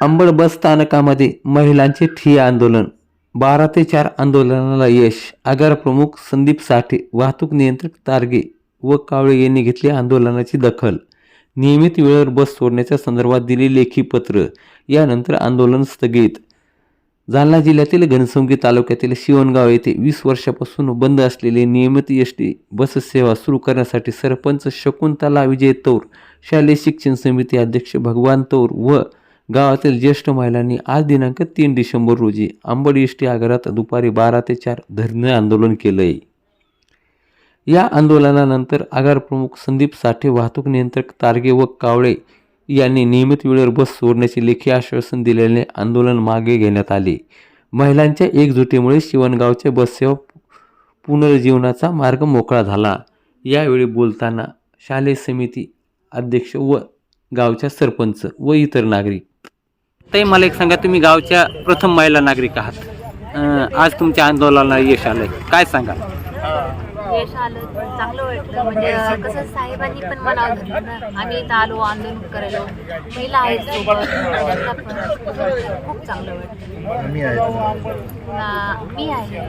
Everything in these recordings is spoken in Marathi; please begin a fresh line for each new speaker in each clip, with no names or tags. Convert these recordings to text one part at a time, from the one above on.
अंबड बस स्थानकामध्ये महिलांचे ठिय्या आंदोलन. बारा ते चार आंदोलनाला यश. आगार प्रमुख संदीप साठे वाहतूक नियंत्रक तारगे व कावळे यांनी घेतली आंदोलनाची दखल. नियमित वेळेवर बस सोडण्याच्या संदर्भात दिले लेखी पत्र. यानंतर आंदोलन स्थगित. जालना जिल्ह्यातील घनसंगी तालुक्यातील शिवणगाव येथे वीस वर्षापासून बंद असलेले नियमित एस टी बससेवा सुरू करण्यासाठी सरपंच शकुंतला विजय तौर शालेय शिक्षण समिती अध्यक्ष भगवान तौर व गावातील ज्येष्ठ महिलांनी आज दिनांक तीन डिसेंबर रोजी आंबड एस टी आगारात दुपारी बारा ते चार धरणे आंदोलन केलं आहे या आंदोलनानंतर आगार प्रमुख संदीप साठे वाहतूक नियंत्रक तारगे व कावळे यांनी नियमित वेळेवर बस सोडण्याचे लेखी आश्वासन दिल्याने आंदोलन मागे घेण्यात आले. महिलांच्या एकजुटीमुळे शिवणगावच्या बससेवा पुनर्जीवनाचा मार्ग मोकळा झाला. यावेळी बोलताना शालेय समिती अध्यक्ष व गावच्या सरपंच व इतर नागरिक. ताई मला एक सांगा तुम्ही गावच्या प्रथम महिला नागरिक आहात. आज तुमच्या आंदोलनाला यश आलंय. काय सांगा
यश आलं चांगलं वाटलं. म्हणजे कसं साहेबांनी पण धरलं ना आम्ही इथं आलो आंदोलन करायलो महिला आहेत सोबत त्यांना पण खूप चांगलं वाटलं. पुन्हा मी आहे.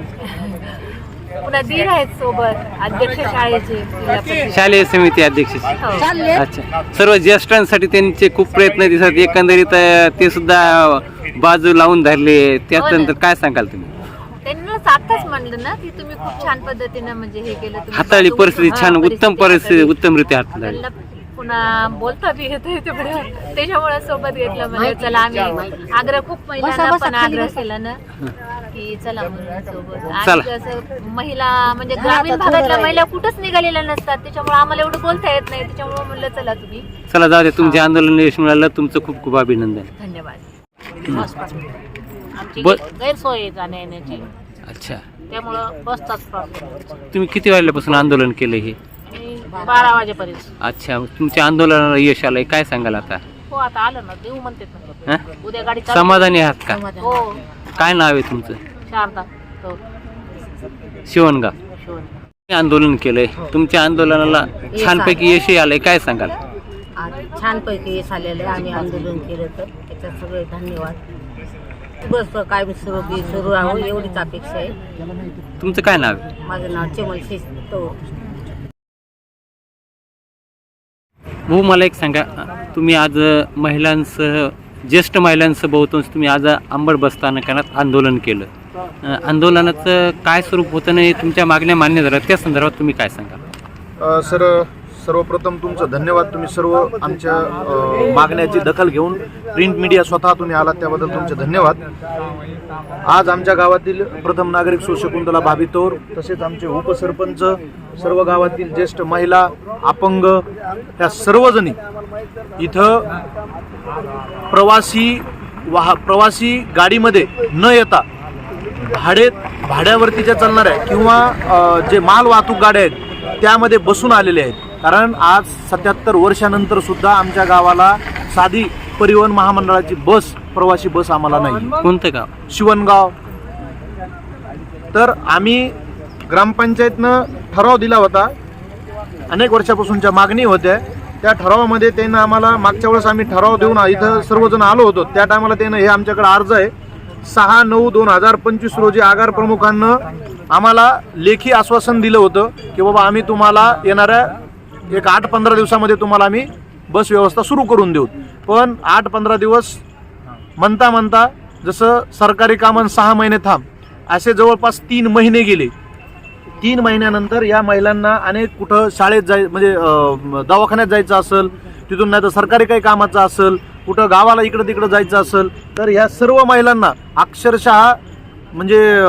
पुन्हा दीर आहेत सोबत अध्यक्ष शाळेचे.
शालेय समिती अध्यक्ष.
हो.
अच्छा. सर्व ज्येष्ठांसाठी त्यांचे खूप प्रयत्न दिसत एकंदरीत ते सुद्धा बाजू लावून धरले. त्यानंतर काय सांगाल तुम्ही?
आताच म्हणलं ना की तुम्ही खूप छान पद्धतीनं म्हणजे हे केलं तुम्ही
हाताळली
बाजू-
परिस्थिती
हा,
छान उत्तम परिस्थिती उत्तमरित्या हाताळली.
पुन्हा बोलता बी येतं तेवढं. त्याच्यामुळे सोबत घेतलं म्हणजे चला आम्ही आग्रह खूप महिलांना पण आग्रह केला ना की चला म्हणून सोबत.
चला.
आणि कसं महिला म्हणजे ग्रामीण भागातल्या महिला कुठंच निघालेल्या नसतात. त्याच्यामुळे आम्हाला एवढं बोलता येत नाही. त्याच्यामुळे म्हणलं चला तुम्ही.
चला जाऊ दे तुमच्या आंदोलन यश मिळालं. तुमचं खूप खूप अभिनंदन.
धन्यवाद.
आमची
ब-
गैरसोय आहे जाण्या येण्याची
अच्छा.
त्यामुळं बसचाच प्रॉब्लेम
तुम्ही किती वाजल्यापासून आंदोलन केलं हे?
बारा वाजेपर्यंत.
अच्छा तुमच्या आंदोलनाला यश आलंय. काय सांगाल आता?
हो आता आलं ना देऊ म्हणते
हं?
उद्या गाडी चालू.
समाधानी आहात का?
हो.
काय नाव आहे तुमचं?
शारदा. हो.
शिवणगाव.
शिवण
तुम्ही आंदोलन केलंय. तुमच्या आंदोलनाला छानपैकी यशही आलंय. काय सांगाल?
छानपैकी यश आलेलं आहे. आम्ही आंदोलन केलं तर त्याच्यात सगळे धन्यवाद. बस कायम सुरू बी सुरू राहू एवढीच अपेक्षा आहे.
तुमचं काय नाव? आहे
माझं नाव चेमल तो
भाऊ मला एक सांगा तुम्ही आज महिलांसह ज्येष्ठ महिलांसह बहुतांश तुम्ही आज अंबड बसस्थानकात आंदोलन केलं. अं, आंदोलनाचं काय स्वरूप होतं नाही तुमच्या मागण्या मान्य झाल्या त्या संदर्भात तुम्ही काय सांगा
अ, सर सर्वप्रथम तुमचं धन्यवाद. तुम्ही सर्व आमच्या मागण्याची दखल घेऊन प्रिंट मीडिया स्वतः तुम्ही आलात त्याबद्दल तुमचे धन्यवाद. आज आमच्या गावातील प्रथम नागरिक सुशकुंतला भाभितोर तसेच आमचे उपसरपंच सर्व गावातील ज्येष्ठ महिला अपंग ह्या सर्वजणी इथं प्रवासी वाह प्रवासी गाडीमध्ये न येता भाडे भाड्यावरती ज्या चालणाऱ्या किंवा जे माल वाहतूक गाड्या आहेत त्यामध्ये बसून आलेले आहेत. कारण आज सत्याहत्तर वर्षानंतर सुद्धा आमच्या गावाला साधी परिवहन महामंडळाची बस प्रवासी बस आम्हाला नाही.
कोणतं गाव?
शिवणगाव. तर आम्ही ग्रामपंचायतनं ठराव दिला होता. अनेक वर्षापासूनच्या मागणी होत्या. त्या ठरावामध्ये त्यानं आम्हाला मागच्या वेळेस आम्ही ठराव देऊन इथं सर्वजण आलो होतो. त्या टायमाला त्यानं हे आमच्याकडे अर्ज आहे. सहा नऊ दोन हजार पंचवीस रोजी आगार प्रमुखांना आम्हाला लेखी आश्वासन दिलं होतं की बाबा आम्ही तुम्हाला येणाऱ्या एक आठ पंधरा दिवसामध्ये तुम्हाला आम्ही बस व्यवस्था सुरू करून देऊ. पण आठ पंधरा दिवस म्हणता म्हणता जसं सरकारी कामं सहा महिने थांब असे जवळपास तीन महिने गेले. तीन महिन्यानंतर या महिलांना अनेक कुठं शाळेत जाय म्हणजे दवाखान्यात जायचं असेल तिथून नाही तर सरकारी काही कामाचं असेल कुठं गावाला इकडं तिकडं जायचं असेल तर ह्या सर्व महिलांना अक्षरशः म्हणजे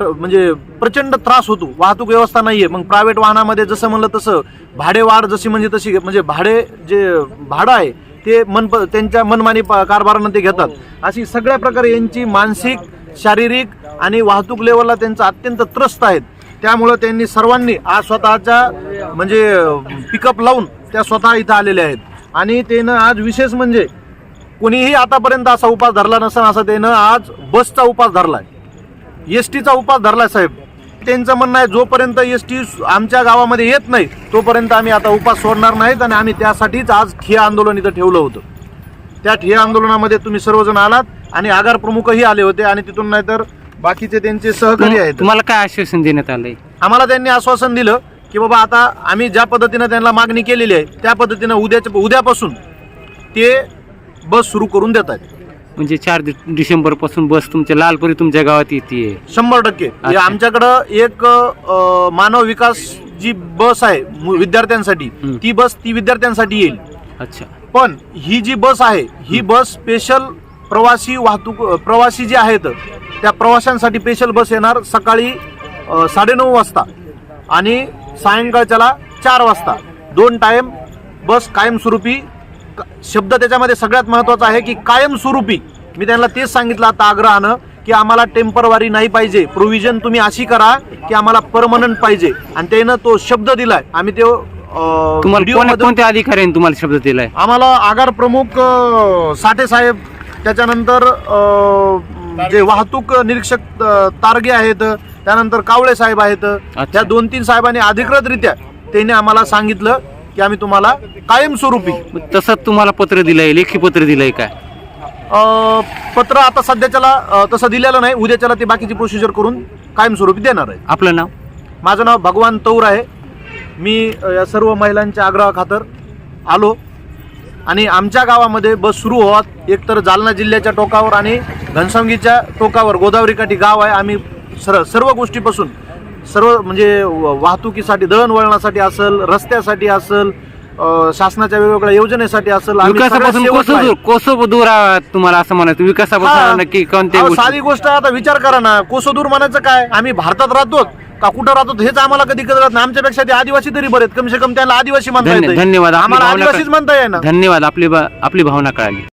म्हणजे प्रचंड त्रास होतो. वाहतूक व्यवस्था नाहीये. मग प्रायव्हेट वाहनामध्ये जसं म्हणलं तसं भाडे वाढ जशी म्हणजे तशी म्हणजे भाडे जे भाडं आहे ते मन त्यांच्या मनमानी प- कारभारानं ते घेतात. अशी सगळ्या प्रकारे यांची मानसिक शारीरिक आणि वाहतूक लेवलला त्यांचा अत्यंत त्रस्त आहेत. त्यामुळं त्यांनी सर्वांनी आज स्वतःच्या म्हणजे पिकअप लावून त्या स्वतः इथं आलेल्या आहेत. आणि त्यानं आज विशेष म्हणजे कोणीही आतापर्यंत असा उपास धरला नसताना असं त्यानं आज बसचा उपास धरला आहे. एस टीचा उपास धरलाय साहेब. त्यांचं म्हणणं आहे जोपर्यंत एस टी आमच्या गावामध्ये येत नाही तोपर्यंत आम्ही आता उपास सोडणार नाहीत आणि आम्ही त्यासाठीच आज ठिया आंदोलन इथं ठेवलं होतं. त्या ठिया आंदोलनामध्ये तुम्ही सर्वजण आलात आणि आगार प्रमुखही आले होते आणि तिथून नाहीतर बाकीचे त्यांचे सहकारी आहेत.
तुम्हाला काय आश्वासन देण्यात आलंय?
आम्हाला त्यांनी आश्वासन दिलं की बाबा आता आम्ही ज्या पद्धतीनं त्यांना मागणी केलेली आहे त्या पद्धतीनं उद्याच्या उद्यापासून ते बस सुरू करून देत आहेत.
म्हणजे चार डिसेंबरपासून बस तुमच्या लालपुरी तुमच्या गावात येते
शंभर टक्के. हे
अच्छा.
आमच्याकडं एक अ, मानव विकास जी बस आहे मु- विद्यार्थ्यांसाठी
हम्म.
ती बस ती विद्यार्थ्यांसाठी येईल.
अच्छा.
पण ही जी बस आहे ही बस स्पेशल प्रवासी वाहतूक प्रवासी जे आहेत त्या प्रवाशांसाठी स्पेशल बस येणार सकाळी अ, साडेनऊ वाजता आणि सायंकाळच्याला चार वाजता. दोन टाइम बस कायमस्वरूपी शब्द त्याच्यामध्ये सगळ्यात महत्त्वाचा आहे की कायमस्वरूपी. मी त्यांना तेच सांगितलं आता आग्रहानं की आम्हाला टेम्परवारी नाही पाहिजे. प्रोव्हिजन तुम्ही अशी करा की आम्हाला परमनंट पाहिजे. आणि त्यानं तो शब्द दिलाय. आम्ही तो
कोणत्या अधिकाऱ्यांनी तुम्हाला शब्द दिलाय?
आम्हाला आगार प्रमुख साठे साहेब त्याच्यानंतर जे वाहतूक निरीक्षक तारगे आहेत त्यानंतर कावळे साहेब आहेत. त्या दोन तीन साहेबांनी अधिकृतरित्या त्यांनी आम्हाला सांगितलं की आम्ही तुम्हाला कायमस्वरूपी
तसं तुम्हाला पत्र दिलंय लेखी पत्र दिलंय काय?
अ, पत्र आता सध्याच्याला अ, तसं दिलेलं नाही. उद्याच्याला ते बाकीची प्रोसिजर करून कायमस्वरूपी देणार आहे.
आपलं नाव?
माझं नाव भगवान तौर आहे. मी अ, या सर्व महिलांच्या आग्रहाखातर आलो. आणि आमच्या गावामध्ये बस सुरू होत एकतर जालना जिल्ह्याच्या टोकावर आणि घनसावंगीच्या टोकावर गोदावरी काठी गाव आहे. आम्ही सर सर्व गोष्टीपासून सर्व म्हणजे वाहतुकीसाठी दळणवळणासाठी असेल रस्त्यासाठी असेल शासनाच्या वेगवेगळ्या योजनेसाठी असेल
विकासापासून कसं. दूर कसं दूर तुम्हाला असं म्हणायचं. विकासापासून नक्की गोष्टी-
साधी गोष्ट आता विचार करा ना. कोसोदूर म्हणायचं काय? आम्ही भारतात राहतो का कुठं राहतो हेच आम्हाला कधी कळत नाही. आमच्यापेक्षा ते आदिवासी तरी बरेत. कमी से कम त्यांना आदिवासी म्हणता
धन्यवाद.
आम्हाला आदिवासीच म्हणता येणार
धन्यवाद. आपली आपली भावना कळाली.